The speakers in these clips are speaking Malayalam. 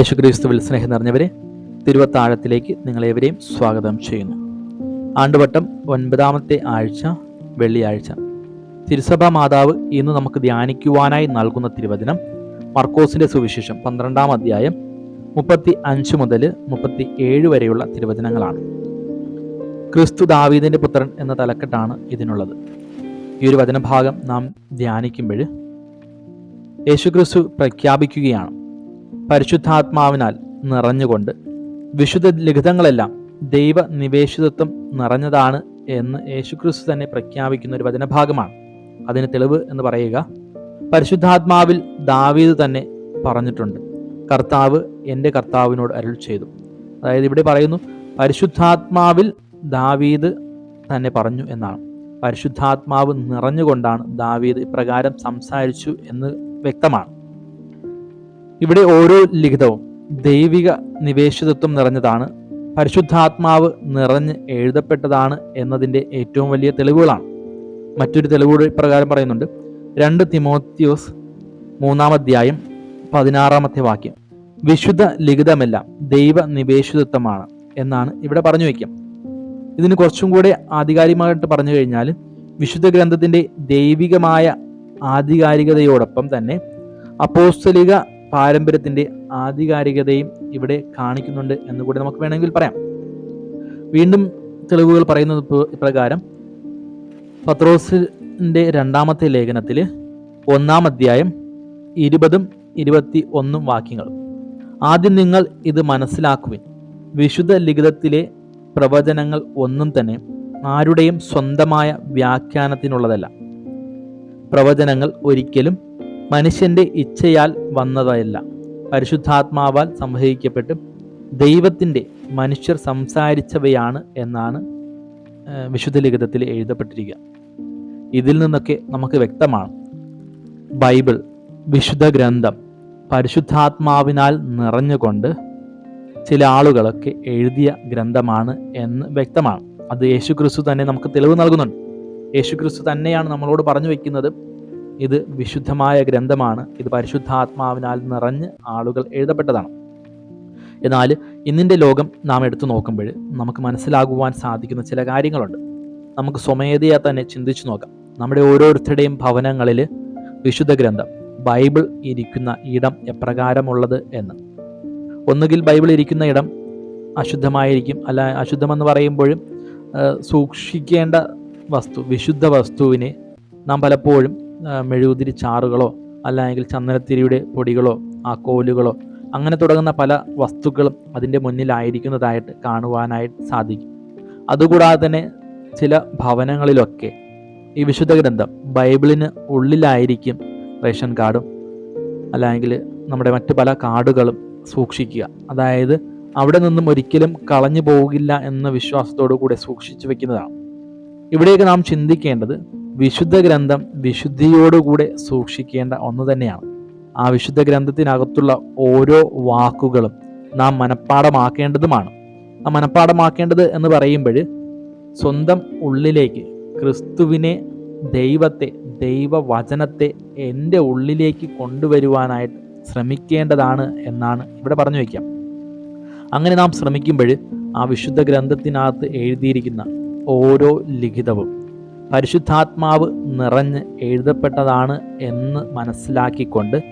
യേശുക്രിസ്തുവിൽ സ്നേഹം നിറഞ്ഞവരെ തിരുവത്താഴത്തിലേക്ക് നിങ്ങളേവരെയും സ്വാഗതം ചെയ്യുന്നു. ആണ്ടുവട്ടം ഒൻപതാമത്തെ ആഴ്ച വെള്ളിയാഴ്ച. തിരുസഭാ മാതാവ് ഇന്ന് നമുക്ക് ധ്യാനിക്കുവാനായി നൽകുന്ന തിരുവചനം മർക്കോസിന്റെ സുവിശേഷം പന്ത്രണ്ടാം അധ്യായം മുപ്പത്തി അഞ്ച് മുതൽ മുപ്പത്തി ഏഴ് വരെയുള്ള തിരുവചനങ്ങളാണ്. ക്രിസ്തു ദാവീദിന്റെ പുത്രൻ എന്ന തലക്കെട്ടാണ് ഇതിനുള്ളത്. ഈ ഒരു വചനഭാഗം നാം ധ്യാനിക്കുമ്പോൾ യേശുക്രിസ്തു പ്രഖ്യാപിക്കുകയാണ് പരിശുദ്ധാത്മാവിനാൽ നിറഞ്ഞുകൊണ്ട് വിശുദ്ധ ലിഖിതങ്ങളെല്ലാം ദൈവ നിവേശിതത്വം നിറഞ്ഞതാണ് എന്ന് യേശുക്രിസ്തു തന്നെ പ്രഖ്യാപിക്കുന്ന ഒരു വചനഭാഗമാണ്. അതിന് തെളിവ് എന്ന് പറയുക പരിശുദ്ധാത്മാവിൽ ദാവീദ് തന്നെ പറഞ്ഞിട്ടുണ്ട് കർത്താവ് എന്റെ കർത്താവിനോട് അരുൾ ചെയ്തു. അതായത് ഇവിടെ പറയുന്നു പരിശുദ്ധാത്മാവിൽ ദാവീദ് തന്നെ പറഞ്ഞു എന്നാണ്. പരിശുദ്ധാത്മാവ് നിറഞ്ഞുകൊണ്ടാണ് ദാവീദ് ഇപ്രകാരം സംസാരിച്ചു എന്ന് വ്യക്തമാണ്. ഇവിടെ ഓരോ ലിഖിതവും ദൈവിക നിവേശിതത്വം നിറഞ്ഞതാണ് പരിശുദ്ധാത്മാവ് നിറഞ്ഞ് എഴുതപ്പെട്ടതാണ് എന്നതിന്റെ ഏറ്റവും വലിയ തെളിവുകളാണ്. മറ്റൊരു തെളിവ് പ്രകാരം പറയുന്നുണ്ട് രണ്ട് തിമോത്യോസ് മൂന്നാം അധ്യായം പതിനാറാമത്തെ വാക്യം വിശുദ്ധ ലിഖിതമെല്ലാം ദൈവ നിവേശിതത്വമാണ് എന്നാണ് ഇവിടെ പറഞ്ഞു വയ്ക്കാം. ഇതിന് കുറച്ചും കൂടെ ആധികാരികമായിട്ട് പറഞ്ഞു കഴിഞ്ഞാൽ വിശുദ്ധ ഗ്രന്ഥത്തിന്റെ ദൈവികമായ ആധികാരികതയോടൊപ്പം തന്നെ അപ്പോസ്തലിക പാരമ്പര്യത്തിന്റെ ആധികാരികതയും ഇവിടെ കാണിക്കുന്നുണ്ട് എന്ന് കൂടി നമുക്ക് വേണമെങ്കിൽ പറയാം. വീണ്ടും തെളിവുകൾ പറയുന്നത് ഇപ്രകാരം പത്രോസിന്റെ രണ്ടാമത്തെ ലേഖനത്തിൽ ഒന്നാം അധ്യായം ഇരുപതും ഇരുപത്തി ഒന്നും വാക്യങ്ങൾ ആദ്യം നിങ്ങൾ ഇത് മനസ്സിലാക്കുവിൻ. വിശുദ്ധ ലിഖിതത്തിലെ പ്രവചനങ്ങൾ ഒന്നും തന്നെ ആരുടെയും സ്വന്തമായ വ്യാഖ്യാനത്തിനുള്ളതല്ല. പ്രവചനങ്ങൾ ഒരിക്കലും മനുഷ്യന്റെ ഇച്ഛയാൽ വന്നതല്ല പരിശുദ്ധാത്മാവാൽ സംവഹിക്കപ്പെട്ട് ദൈവത്തിന്റെ മനുഷ്യർ സംസാരിച്ചവയാണ് എന്നാണ് വിശുദ്ധ ലിഖിതത്തിൽ എഴുതപ്പെട്ടിരിക്കുക. ഇതിൽ നിന്നൊക്കെ നമുക്ക് വ്യക്തമാണ്. ബൈബിൾ വിശുദ്ധ ഗ്രന്ഥം പരിശുദ്ധാത്മാവിനാൽ നിറഞ്ഞുകൊണ്ട് ചില ആളുകളൊക്കെ എഴുതിയ ഗ്രന്ഥമാണ് എന്ന് വ്യക്തമാണ്. അത് യേശുക്രിസ്തു തന്നെ നമുക്ക് തെളിവ് നൽകുന്നുണ്ട്. യേശുക്രിസ്തു തന്നെയാണ് നമ്മളോട് പറഞ്ഞു വെക്കുന്നത്. ഇത് വിശുദ്ധമായ ഗ്രന്ഥമാണ്. ഇത് പരിശുദ്ധാത്മാവിനാൽ നിറഞ്ഞ് ആളുകൾ എഴുതപ്പെട്ടതാണ്. എന്നാൽ ഇന്നിന്റെ ലോകം നാം എടുത്തു നോക്കുമ്പോൾ നമുക്ക് മനസ്സിലാകുവാൻ സാധിക്കുന്ന ചില കാര്യങ്ങളുണ്ട്. നമുക്ക് സ്വമേധയാ തന്നെ ചിന്തിച്ചു നോക്കാം. നമ്മുടെ ഓരോരുത്തരുടെയും ഭവനങ്ങളിൽ വിശുദ്ധ ഗ്രന്ഥം ബൈബിൾ ഇരിക്കുന്ന ഇടം എപ്രകാരമുള്ളത് എന്ന്. ഒന്നുകിൽ ബൈബിൾ ഇരിക്കുന്ന ഇടം അശുദ്ധമായിരിക്കും അല്ല അശുദ്ധമെന്ന് പറയുമ്പോഴും സൂക്ഷിക്കേണ്ട വസ്തു വിശുദ്ധ വസ്തുവിനെ നാം പലപ്പോഴും മെഴുകുതിരി ചാറുകളോ അല്ലെങ്കിൽ ചന്ദനത്തിരിയുടെ പൊടികളോ ആ കോലുകളോ അങ്ങനെ തുടങ്ങുന്ന പല വസ്തുക്കളും അതിന്റെ മുന്നിലായിരിക്കുന്നതായിട്ട് കാണുവാനായിട്ട് സാധിക്കും. അതുകൂടാതെ തന്നെ ചില ഭവനങ്ങളിലൊക്കെ ഈ വിശുദ്ധ ഗ്രന്ഥം ബൈബിളിന് ഉള്ളിലായിരിക്കും റേഷൻ കാർഡും അല്ലെങ്കിൽ നമ്മുടെ മറ്റു പല കാർഡുകളും സൂക്ഷിക്കുക. അതായത് അവിടെ നിന്നും ഒരിക്കലും കളഞ്ഞു പോകില്ല എന്ന വിശ്വാസത്തോടു കൂടെ സൂക്ഷിച്ചു വെക്കുന്നതാണ്. ഇവിടെയൊക്കെ നാം ചിന്തിക്കേണ്ടത് വിശുദ്ധ ഗ്രന്ഥം വിശുദ്ധിയോടുകൂടെ സൂക്ഷിക്കേണ്ട ഒന്ന് തന്നെയാണ്. ആ വിശുദ്ധ ഗ്രന്ഥത്തിനകത്തുള്ള ഓരോ വാക്കുകളും നാം മനഃപ്പാടമാക്കേണ്ടതുമാണ് ആ മനഃപ്പാടമാക്കേണ്ടത് എന്ന് പറയുമ്പോൾ സ്വന്തം ഉള്ളിലേക്ക് ക്രിസ്തുവിനെ ദൈവത്തെ ദൈവവചനത്തെ എന്റെ ഉള്ളിലേക്ക് കൊണ്ടുവരുവാനായിട്ട് ശ്രമിക്കേണ്ടതാണ് എന്നാണ് ഇവിടെ പറഞ്ഞു വയ്ക്കാം. അങ്ങനെ നാം ശ്രമിക്കുമ്പോൾ ആ വിശുദ്ധ ഗ്രന്ഥത്തിനകത്ത് എഴുതിയിരിക്കുന്ന ഓരോ ലിഖിതവും പരിശുദ്ധാത്മാവ് നിറഞ്ഞ് എഴുതപ്പെട്ടതാണ് എന്ന് മനസ്സിലാക്കിക്കൊണ്ട്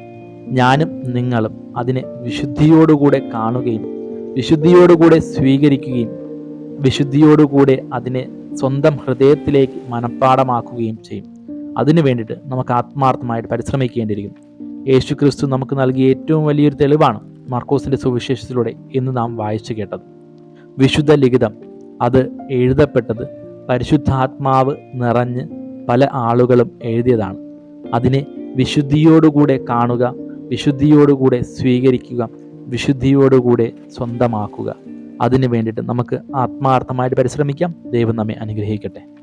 ഞാനും നിങ്ങളും അതിനെ വിശുദ്ധിയോടുകൂടെ കാണുകയും വിശുദ്ധിയോടുകൂടെ സ്വീകരിക്കുകയും വിശുദ്ധിയോടുകൂടെ അതിനെ സ്വന്തം ഹൃദയത്തിലേക്ക് മനഃപ്പാടമാക്കുകയും ചെയ്യും. അതിനു വേണ്ടിയിട്ട് നമുക്ക് ആത്മാർത്ഥമായിട്ട് പരിശ്രമിക്കേണ്ടിയിരിക്കും. യേശു ക്രിസ്തു നമുക്ക് നൽകിയ ഏറ്റവും വലിയൊരു തെളിവാണ് മാർക്കോസിന്റെ സുവിശേഷത്തിലൂടെ ഇന്ന് നാം വായിച്ചു കേട്ടത്. വിശുദ്ധ ലിഖിതം അത് എഴുതപ്പെട്ടത് പരിശുദ്ധാത്മാവ് നിറഞ്ഞ് പല ആളുകളും എഴുതിയതാണ്. അതിനെ വിശുദ്ധിയോടുകൂടെ കാണുക വിശുദ്ധിയോടുകൂടെ സ്വീകരിക്കുക വിശുദ്ധിയോടുകൂടെ സ്വന്തമാക്കുക. അതിനു വേണ്ടിയിട്ട് നമുക്ക് ആത്മാർത്ഥമായിട്ട് പരിശ്രമിക്കാം. ദൈവം നമ്മെ അനുഗ്രഹിക്കട്ടെ.